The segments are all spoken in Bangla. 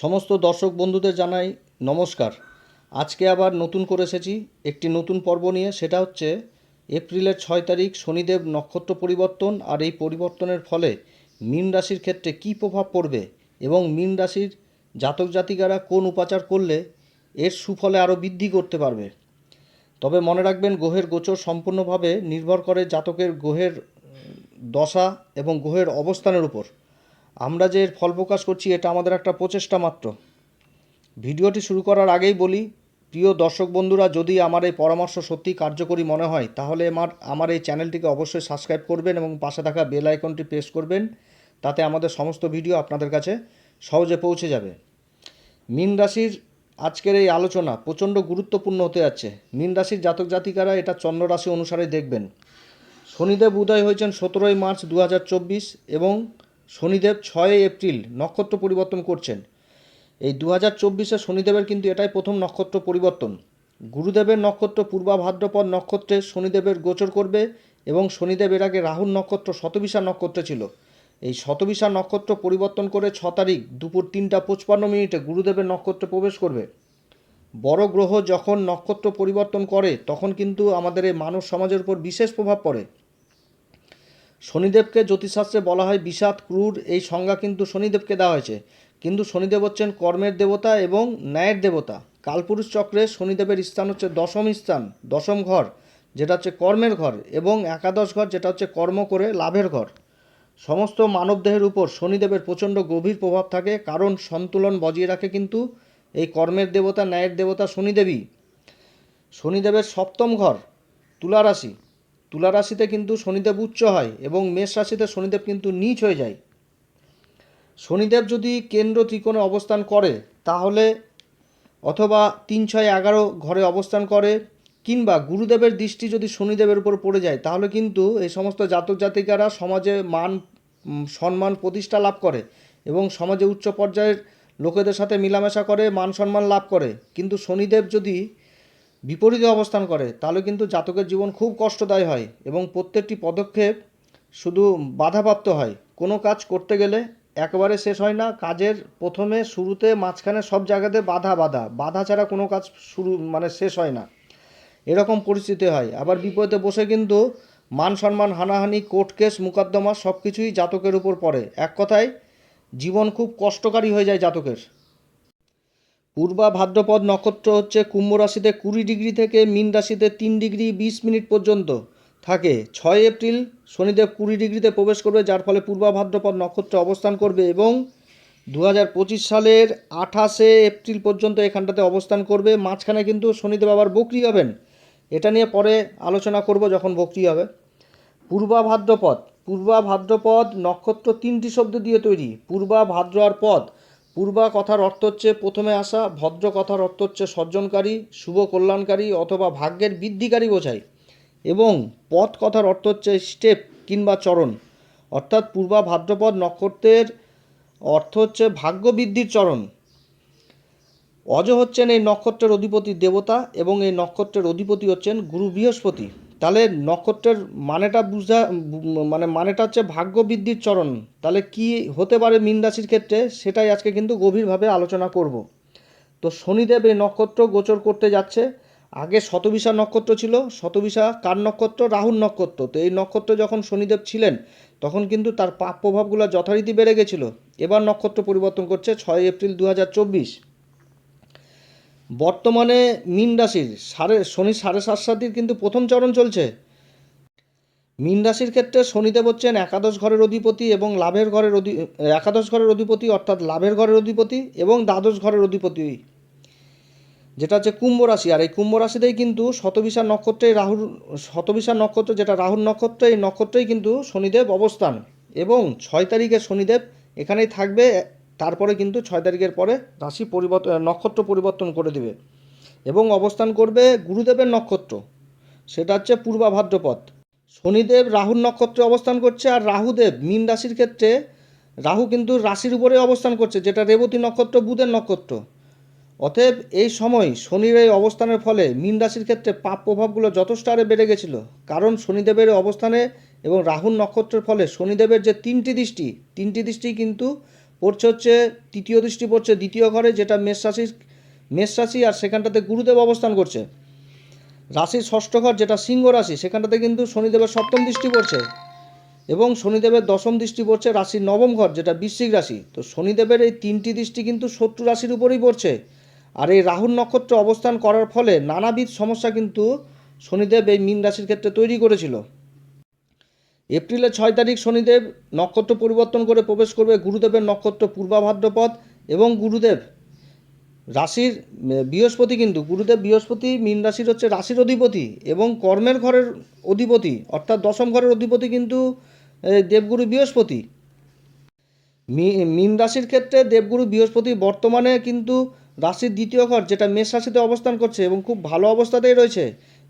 সমস্ত দর্শক বন্ধুদের জানাই নমস্কার। আজকে আবার নতুন করে এসেছি একটি নতুন পর্ব নিয়ে, সেটা হচ্ছে এপ্রিলের ছয় তারিখ শনিদেব নক্ষত্র পরিবর্তন আর এই পরিবর্তনের ফলে মীন রাশির ক্ষেত্রে কী প্রভাব পড়বে এবং মীন রাশির জাতক জাতিকারা কোন উপাচার করলে এর সুফলে আরও বৃদ্ধি করতে পারবে? তবে মনে রাখবেন, গ্রহের গোচর সম্পূর্ণভাবে নির্ভর করে জাতকের গ্রহের দশা এবং গ্রহের অবস্থানের উপর। আমরা যে ফল প্রকাশ করছি, এটা আমাদের একটা প্রচেষ্টা মাত্র। ভিডিওটি শুরু করার আগেই বলি, প্রিয় দর্শক বন্ধুরা, যদি আমার এই পরামর্শ সত্যি কার্যকরী মনে হয়, তাহলে আমার আমার এই চ্যানেলটিকে অবশ্যই সাবস্ক্রাইব করবেন এবং পাশে থাকা বেল আইকনটি প্রেস করবেন, তাতে আমাদের সমস্ত ভিডিও আপনাদের কাছে সহজে পৌঁছে যাবে। মীন রাশির আজকের এই আলোচনা প্রচণ্ড গুরুত্বপূর্ণ হতে যাচ্ছে। মীন রাশির জাতক জাতিকারা এটা চন্দ্র রাশি অনুসারে দেখবেন। শনিদেব উদয় হয়েছেন সতেরোই মার্চ দু হাজার চব্বিশ এবং শনিদেব ছয়ই এপ্রিল নক্ষত্র পরিবর্তন করছেন। এই দু হাজার চব্বিশে শনিদেবের কিন্তু এটাই প্রথম নক্ষত্র পরিবর্তন। গুরুদেবের নক্ষত্র পূর্বা ভাদ্রপদ নক্ষত্রে শনিদেবের গোচর করবে এবং শনিদেব এর আগে রাহুল নক্ষত্র শতবিশা নক্ষত্রে ছিল। এই শতবিশা নক্ষত্র পরিবর্তন করে ছ তারিখ দুপুর তিনটা পঁচপান্ন মিনিটে গুরুদেবের নক্ষত্রে প্রবেশ করবে। বড় গ্রহ যখন নক্ষত্র পরিবর্তন করে, তখন কিন্তু আমাদের এই মানব সমাজের উপর বিশেষ প্রভাব পড়ে। শনিদেবকে জ্যোতিষশাস্ত্রে বলা হয় বিষাদ, ক্রূর, এই সংজ্ঞা কিন্তু শনিদেবকে দেওয়া হয়েছে। কিন্তু শনিদেব হচ্ছেন কর্মের দেবতা এবং ন্যায়ের দেবতা। কালপুরুষ চক্রে শনিদেবের স্থান হচ্ছে দশম স্থান, দশম ঘর, যেটা হচ্ছে কর্মের ঘর এবং একাদশ ঘর, যেটা হচ্ছে কর্ম করে লাভের ঘর। সমস্ত মানবদেহের উপর শনিদেবের প্রচণ্ড গভীর প্রভাব থাকে, কারণ সন্তুলন বজিয়ে রাখে কিন্তু এই কর্মের দেবতা, ন্যায়ের দেবতা শনিদেবী শনিদেবের সপ্তম ঘর, তুলা রাশি। তুলা রাশিতে কিন্তু শনিদেব উচ্চ হয় এবং মেষ রাশিতে শনিদেব কিন্তু নীচ হয়ে যায়। শনিদেব যদি কেন্দ্র ত্রিকোণে অবস্থান করে, তাহলে অথবা তিন, ছয়, এগারো ঘরে অবস্থান করে কিংবা গুরুদেবের দৃষ্টি যদি শনিদেবের উপর পড়ে যায়, তাহলে কিন্তু এই সমস্ত জাতক জাতিকারা সমাজে মান সম্মান প্রতিষ্ঠা লাভ করে এবং সমাজে উচ্চ পর্যায়ের লোকেদের সাথে মেলামেশা করে, মান সম্মান লাভ করে। কিন্তু শনিদেব যদি বিপরীতে অবস্থান করে, তাহলে কিন্তু জাতকের জীবন খুব কষ্টদায়ী হয় এবং প্রত্যেকটি পদক্ষেপ শুধু বাধাপ্রাপ্ত হয়। কোনো কাজ করতে গেলে একবারে শেষ হয় না, কাজের প্রথমে শুরুতে মাঝখানে সব জায়গাতে বাধা বাধা বাধা ছাড়া কোনো কাজ শুরু মানে শেষ হয় না। এরকম পরিস্থিতি হয়। আবার বিপরীতে বসে কিন্তু মান সম্মান, হানাহানি, কোর্ট কেস, মুকদ্দমা সব কিছুই জাতকের উপর পড়ে। এক কথায়, জীবন খুব কষ্টকারী হয়ে যায় জাতকের। পূর্বা ভাদ্রপদ নক্ষত্র হচ্ছে কুম্ভ রাশিতে কুড়ি ডিগ্রি থেকে মীন রাশিতে তিন ডিগ্রি বিশ মিনিট পর্যন্ত থাকে। ছয় এপ্রিল শনিদেব কুড়ি ডিগ্রিতে প্রবেশ করবে, যার ফলে পূর্বা ভাদ্রপদ নক্ষত্রে অবস্থান করবে এবং দু হাজার পঁচিশ সালের আঠাশে এপ্রিল পর্যন্ত এখানটাতে অবস্থান করবে। মাঝখানে কিন্তু শনিদেব আবার বকরি হবেন। এটা নিয়ে পরে আলোচনা করব যখন বকরি হবে। পূর্বা ভাদ্রপদ পূর্বা ভাদ্রপদ নক্ষত্র তিনটি শব্দ দিয়ে তৈরি। পূর্বা ভাদ্র আর পদ পূর্বা কথার অর্থ হচ্ছে প্রথমে আসা, ভদ্র কথার অর্থ হচ্ছে সজ্জনকারী, শুভ কল্যাণকারী অথবা ভাগ্যের বৃদ্ধিকারী বোঝায় এবং পথ কথার অর্থ হচ্ছে স্টেপ কিংবা চরণ। অর্থাৎ পূর্বা ভাদ্রপদ নক্ষত্রের অর্থ হচ্ছে ভাগ্য বৃদ্ধির চরণ। অজ হচ্ছেন এই নক্ষত্রের অধিপতি দেবতা এবং এই নক্ষত্রের অধিপতি হচ্ছেন গুরু বৃহস্পতি। তাহলে নক্ষত্রের মানেটা বুঝা মানে মানেটা হচ্ছে ভাগ্য বৃদ্ধির চরণ। তাহলে কি হতে পারে মীন রাশির ক্ষেত্রে? সেটাই আজকে কিন্তু গভীরভাবে আলোচনা করব। তো শনিদেব এই নক্ষত্র গোচর করতে যাচ্ছে। আগে শতবিশা নক্ষত্র ছিল। শতবিশা কার নক্ষত্র? রাহুর নক্ষত্র। তো এই নক্ষত্র যখন শনিদেব ছিলেন, তখন কিন্তু তার পাপ প্রভাবগুলো যথারীতি বেড়ে গেছিল। এবার নক্ষত্র পরিবর্তন করছে ছয় এপ্রিল দু হাজার চব্বিশ। বর্তমানে মীন রাশির সাড়ে, শনি সাড়ে সাত সাতির কিন্তু প্রথম চরণ চলছে। মীন রাশির ক্ষেত্রে শনিদেব হচ্ছেন একাদশ ঘরের অধিপতি এবং লাভের ঘরের অধি, একাদশ ঘরের অধিপতি অর্থাৎ লাভের ঘরের অধিপতি এবং দ্বাদশ ঘরের অধিপতি। যেটা হচ্ছে কুম্ভ রাশি, আর এই কুম্ভ রাশিতেই কিন্তু শতবিশা নক্ষত্রে রাহুর, শতবিশা নক্ষত্র যেটা রাহুর নক্ষত্র, এই নক্ষত্রেই কিন্তু শনিদেব অবস্থান এবং ছয় তারিখে শনিদেব এখানেই থাকবে তারপরে কিন্তু ছয় তারিখের পরে রাশি পরিবর্তন নক্ষত্র পরিবর্তন করে দেবে। এবং অবস্থান করবে গুরুদেবের নক্ষত্র। সেটা হচ্ছে পূর্বা ভাদ্রপদ। শনিদেব রাহুর নক্ষত্রে অবস্থান করছে আর রাহুদেব মীন রাশির ক্ষেত্রে রাহু কিন্তু রাশির উপরে অবস্থান করছে, যেটা রেবতী নক্ষত্র, বুধের নক্ষত্র। অতএব এই সময় শনির এই অবস্থানের ফলে মীন রাশির ক্ষেত্রে পাপ প্রভাবগুলো যথেষ্ট হারে বেড়ে গেছিল। কারণ শনিদেবের অবস্থানে এবং রাহুর নক্ষত্রের ফলে শনিদেবের যে তিনটি দৃষ্টি তিনটি দৃষ্টি কিন্তু পড়ছে হচ্ছে, তৃতীয় দৃষ্টি পড়ছে দ্বিতীয় ঘরে, যেটা মেষ রাশির মেষ রাশি আর সেখানটাতে গুরুদেব অবস্থান করছে। রাশির ষষ্ঠ ঘর, যেটা সিংহ রাশি, সেখানটাতে কিন্তু শনিদেবের সপ্তম দৃষ্টি পড়ছে এবং শনিদেবের দশম দৃষ্টি পড়ছে রাশির নবম ঘর, যেটা বৃশ্চিক রাশি। তো শনিদেবের এই তিনটি দৃষ্টি কিন্তু শত্রু রাশির উপরেই পড়ছে। আর এই রাহুর নক্ষত্র অবস্থান করার ফলে নানাবিধ সমস্যা কিন্তু শনিদেব এই মীন রাশির ক্ষেত্রে তৈরি করেছিল। এপ্রিলের ছয় তারিখ শনিদেব নক্ষত্র পরিবর্তন করে প্রবেশ করবে গুরুদেবের নক্ষত্র পূর্বাভাদ্রপদ এবং গুরুদেব রাশির বৃহস্পতি কিন্তু, গুরুদেব বৃহস্পতি, মীন রাশির হচ্ছে রাশির অধিপতি এবং কর্মের ঘরের অধিপতি, অর্থাৎ দশম ঘরের অধিপতি কিন্তু দেবগুরু বৃহস্পতি। মীন রাশির ক্ষেত্রে দেবগুরু বৃহস্পতি বর্তমানে কিন্তু রাশির দ্বিতীয় ঘর, যেটা মেষ রাশিতে অবস্থান করছে এবং খুব ভালো অবস্থাতেই রয়েছে।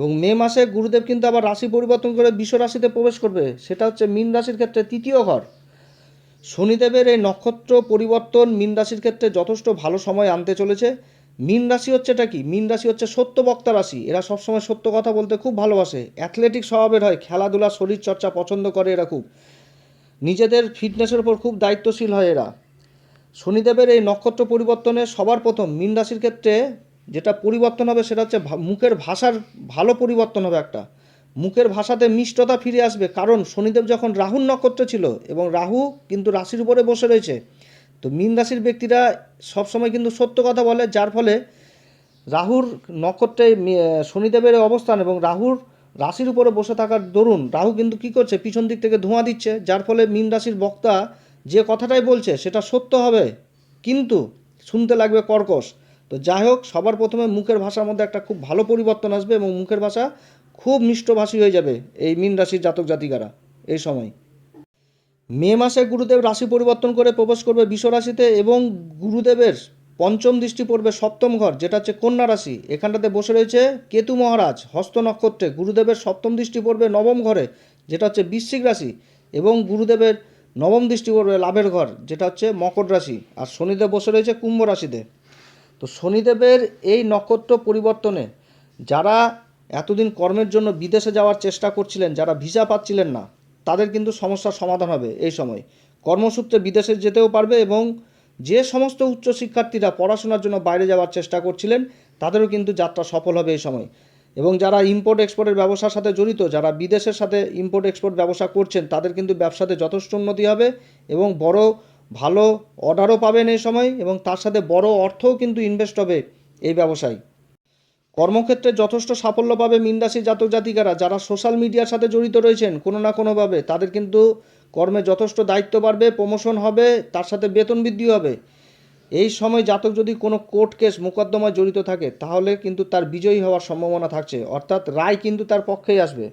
এবং মে মাসে গুরুদেব কিন্তু আবার রাশি পরিবর্তন করে বিশ্ব রাশিতে প্রবেশ করবে। সেটা হচ্ছে মীন রাশির ক্ষেত্রে তৃতীয় ঘর। শনিদেবের এই নক্ষত্র পরিবর্তন মীন রাশির ক্ষেত্রে যথেষ্ট ভালো সময় আনতে চলেছে। মীন রাশি হচ্ছে এটা কি? মীন রাশি হচ্ছে সত্য বক্তা রাশি। এরা সবসময় সত্য কথা বলতে খুব ভালোবাসে। অ্যাথলেটিক স্বভাবের হয় খেলাধুলা শরীর চর্চা পছন্দ করে এরা খুব। নিজেদের ফিটনেসের উপর খুব দায়িত্বশীল হয় এরা। শনিদেবের এই নক্ষত্র পরিবর্তনে সবার প্রথম মীন রাশির ক্ষেত্রে যেটা পরিবর্তন হবে সেটা হচ্ছে মুখের ভাষার ভালো পরিবর্তন হবে একটা। মুখের ভাষাতে মিষ্টতা ফিরে আসবে। কারণ শনিদেব যখন রাহুর নক্ষত্র ছিল এবং রাহু কিন্তু রাশির উপরে বসে রয়েছে, তো মীন রাশির ব্যক্তিরা সবসময় কিন্তু সত্য কথা বলে, যার ফলে রাহুর নক্ষত্রে শনিদেবের অবস্থান এবং রাহুর রাশির উপরে বসে থাকার দরুন রাহু কিন্তু কী করছে? পিছন দিক থেকে ধোঁয়া দিচ্ছে, যার ফলে মীন রাশির বক্তা যে কথাটাই বলছে সেটা সত্য হবে। কিন্তু শুনতে লাগবে কর্কশ। তো যাই হোক, সবার প্রথমে মুখের ভাষার মধ্যে একটা খুব ভালো পরিবর্তন আসবে এবং মুখের ভাষা খুব মিষ্টভাষী হয়ে যাবে এই মীন রাশির জাতক জাতিকারা এই সময়। মে মাসে গুরুদেব রাশি পরিবর্তন করে প্রবেশ করবে বিশ্ব রাশিতে এবং গুরুদেবের পঞ্চম দৃষ্টি পড়বে সপ্তম ঘর, যেটা হচ্ছে কন্যা রাশি। এখানটাতে বসে রয়েছে কেতু মহারাজ, হস্ত নক্ষত্রে। গুরুদেবের সপ্তম দৃষ্টি পড়বে নবম ঘরে, যেটা হচ্ছে বৃশ্চিক রাশি। এবং গুরুদেবের নবম দৃষ্টি পড়বে লাভের ঘর, যেটা হচ্ছে মকর রাশি। আর শনিদেব বসে রয়েছে কুম্ভ রাশিতে। তো শনিদেবের এই নক্ষত্র পরিবর্তনে যারা এতদিন কর্মের জন্য বিদেশে যাওয়ার চেষ্টা করছিলেন, যারা ভিসা পাচ্ছিলেন না, তাদের কিন্তু সমস্যার সমাধান হবে এই সময়। কর্মসূত্রে বিদেশে যেতেও পারবে এবং যে সমস্ত উচ্চ শিক্ষার্থীরা পড়াশোনার জন্য বাইরে যাওয়ার চেষ্টা করছিলেন, তাদেরও কিন্তু যাত্রা সফল হবে এই সময়। এবং যারা ইম্পোর্ট এক্সপোর্টের ব্যবসার সাথে জড়িত, যারা বিদেশের সাথে ইম্পোর্ট এক্সপোর্ট ব্যবসা করছেন, তাদের কিন্তু ব্যবসাতে যথেষ্ট উন্নতি হবে এবং বড় ভালো অর্ডারও পাবেন এই সময় এবং তার সাথে বড় অর্থও কিন্তু ইনভেস্ট হবে এই ব্যবসায়। কর্মক্ষেত্রে যথেষ্ট সাফল্য পাবে মিনরাশি জাতক জাতিকারা যারা সোশ্যাল মিডিয়ার সাথে জড়িত রয়েছেন কোনো না কোনোভাবে। তাদের কিন্তু কর্মে যথেষ্ট দায়িত্ব বাড়বে প্রমোশন হবে, তার সাথে বেতন বৃদ্ধি হবে। এই সময় জাতক যদি কোনো কোর্ট কেস মোকদ্দমায় জড়িত থাকে, তাহলে কিন্তু তার বিজয়ী হওয়ার সম্ভাবনা থাকছে। অর্থাৎ রায় কিন্তু তার পক্ষেই আসবে।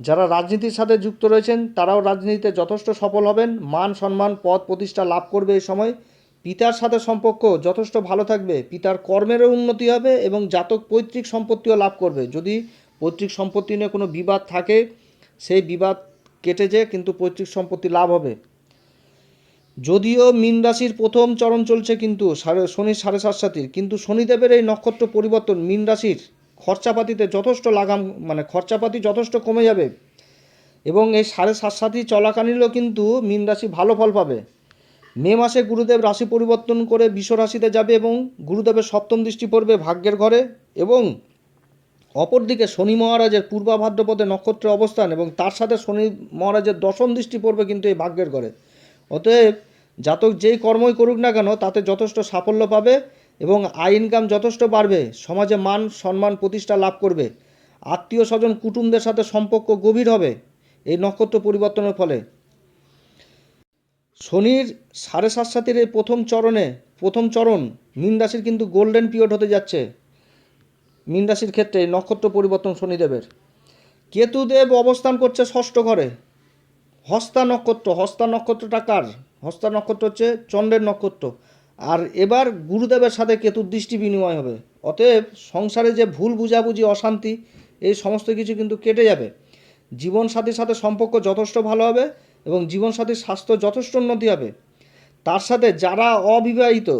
যারা রাজনীতির সাথে যুক্ত রয়েছেন, তারাও রাজনীতিতে যথেষ্ট সফল হবেন। মান সম্মান, পদ প্রতিষ্ঠা লাভ করবে এই সময়। পিতার সাথে সম্পর্ক যথেষ্ট ভালো থাকবে। পিতার কর্মেরও উন্নতি হবে এবং জাতক পৈতৃক সম্পত্তিও লাভ করবে। যদি পৈতৃক সম্পত্তি নিয়ে কোনো বিবাদ থাকে, সেই বিবাদ কেটে যেয়ে কিন্তু পৈতৃক সম্পত্তি লাভ হবে। যদিও মীন রাশির প্রথম চরণ চলছে কিন্তু শনির সাড়ে সাত কিন্তু শনিদেবের এই নক্ষত্র পরিবর্তন মীন রাশির খরচাপাতিতে যথেষ্ট লাগাম মানে খরচাপাতি যথেষ্ট কমে যাবে। এবং এই সাড়ে সাত সাতি চলাকালীনও কিন্তু মীন রাশি ভালো ফল পাবে। মে মাসে গুরুদেব রাশি পরিবর্তন করে বিশ্ব রাশিতে যাবে এবং গুরুদেবের সপ্তম দৃষ্টি পড়বে ভাগ্যের ঘরে এবং অপরদিকে শনি মহারাজের পূর্বা ভাদ্রপদে নক্ষত্রের অবস্থান এবং তার সাথে শনি মহারাজের দশম দৃষ্টি পড়বে কিন্তু এই ভাগ্যের ঘরে। অতএব জাতক যেই কর্মই করুক না কেন, তাতে যথেষ্ট সাফল্য পাবে। এবং আয় ইনকাম যথেষ্ট বাড়বে, সমাজে মান, সম্মান, প্রতিষ্ঠা লাভ করবে। আত্মীয় স্বজন কুটুমদের সাথে সম্পর্ক গভীর হবে, এই নক্ষত্র পরিবর্তনের ফলে। শনির সাড়ে সাত সাতের এই প্রথম চরণে, প্রথম চরণ মীন রাশির কিন্তু গোল্ডেন পিরিয়ড হতে যাচ্ছে। মীন রাশির ক্ষেত্রে নক্ষত্র পরিবর্তন শনিদেবের। কেতুদেব অবস্থান করছে ষষ্ঠ ঘরে। হস্তা নক্ষত্র, হস্তা নক্ষত্রটা কার? হস্তা নক্ষত্র হচ্ছে চন্দ্রের নক্ষত্র। আর এবার গুরুদেবের সাথে কেতুর দৃষ্টি বিনিময় হবে। অতএব সংসারে যে ভুল বুঝাবুঝি, অশান্তি, এই সমস্ত কিছু কিন্তু কেটে যাবে। জীবনসাথীর সাথে সম্পর্ক যথেষ্ট ভালো হবে এবং জীবনসাথীর স্বাস্থ্য যথেষ্ট উন্নতি হবে। তার সাথে যারা অবিবাহিত,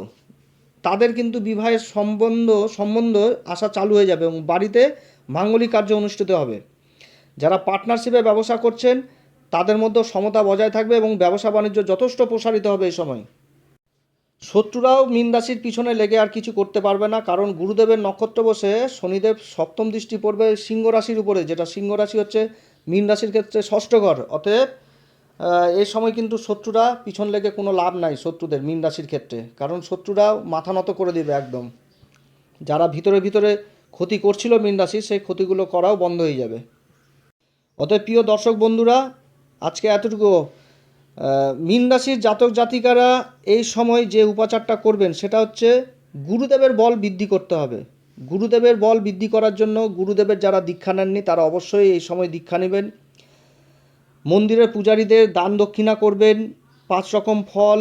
তাদের কিন্তু বিবাহের সম্বন্ধ সম্বন্ধ আসা চালু হয়ে যাবে এবং বাড়িতে মাঙ্গলিক কার্য অনুষ্ঠিত হবে। যারা পার্টনারশিপে ব্যবসা করছেন, তাদের মধ্যে সমতা বজায় থাকবে এবং ব্যবসা বাণিজ্য যথেষ্ট প্রসারিত হবে এই সময়। শত্রুরাও মীন রাশির পিছনে লেগে আর কিছু করতে পারবে না, কারণ গুরুদেবের নক্ষত্র বসে শনিদেব সপ্তম দৃষ্টি পড়বে সিংহ রাশির উপরে, যেটা সিংহ রাশি হচ্ছে মীন রাশির ক্ষেত্রে ষষ্ঠ ঘর। অতএব এই সময় কিন্তু শত্রুরা পিছন লেগে কোনো লাভ নাই শত্রুদের মীন রাশির ক্ষেত্রে, কারণ শত্রুরা মাথা নত করে দেবে একদম। যারা ভিতরে ভিতরে ক্ষতি করছিল মীন রাশি, সেই ক্ষতিগুলো করাও বন্ধ হয়ে যাবে। অতএব, প্রিয় দর্শক বন্ধুরা, আজকে এতটুকু। মীন রাশির জাতক জাতিকারা এই সময় যে উপাচারটা করবেন, সেটা হচ্ছে গুরুদেবের বল বৃদ্ধি করতে হবে। গুরুদেবের বল বৃদ্ধি করার জন্য গুরুদেবের যারা দীক্ষা নেননি, তারা অবশ্যই এই সময় দীক্ষা নেবেন। মন্দিরের পূজারীদের দান দক্ষিণা করবেন, পাঁচ রকম ফল,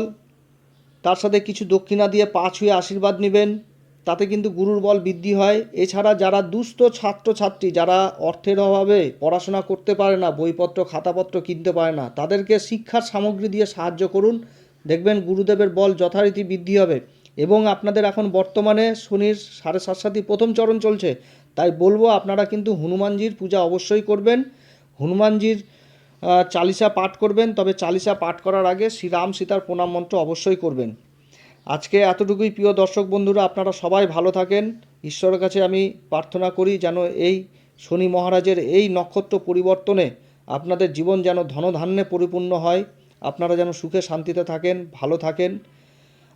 তার সাথে কিছু দক্ষিণা দিয়ে পা ছুঁয়ে আশীর্বাদ নেবেন। তাতে কিন্তু গুরুর বল বৃদ্ধি হয়। এছাড়া যারা দুস্থ ছাত্রছাত্রী, যারা অর্থের অভাবে পড়াশোনা করতে পারে না, বইপত্র, খাতাপত্র কিনতে পারে না, তাদেরকে শিক্ষার সামগ্রী দিয়ে সাহায্য করুন। দেখবেন গুরুদেবের বল যথারীতি বৃদ্ধি হবে। এবং আপনাদের এখন বর্তমানে শনির সাড়ে সাত সাতই প্রথম চরণ চলছে। তাই বলব আপনারা কিন্তু হনুমানজির পূজা অবশ্যই করবেন। হনুমানজির চালিসা পাঠ করবেন। তবে চালিসা পাঠ করার আগে শ্রীরাম সীতার প্রণাম মন্ত্র অবশ্যই করবেন। আজকে এতটুকুই প্রিয় দর্শক বন্ধুরা, আপনারা সবাই ভালো থাকেন। ঈশ্বরের কাছে আমি প্রার্থনা করি যেন এই শনি মহারাজের এই নক্ষত্র পরিবর্তনে আপনাদের জীবন যেন ধনধান্যে পরিপূর্ণ হয়। আপনারা যেন সুখে শান্তিতে থাকেন, ভালো থাকেন।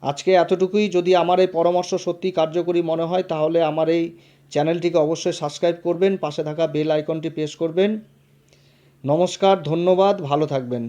আজকে এতটুকুই। যদি আমার এই পরামর্শ সত্যি কার্যকরী মনে হয়, তাহলে আমার এই চ্যানেলটিকে অবশ্যই সাবস্ক্রাইব করবেন, পাশে থাকা বেল আইকনটি প্রেস করবেন। নমস্কার, ধন্যবাদ, ভালো থাকবেন।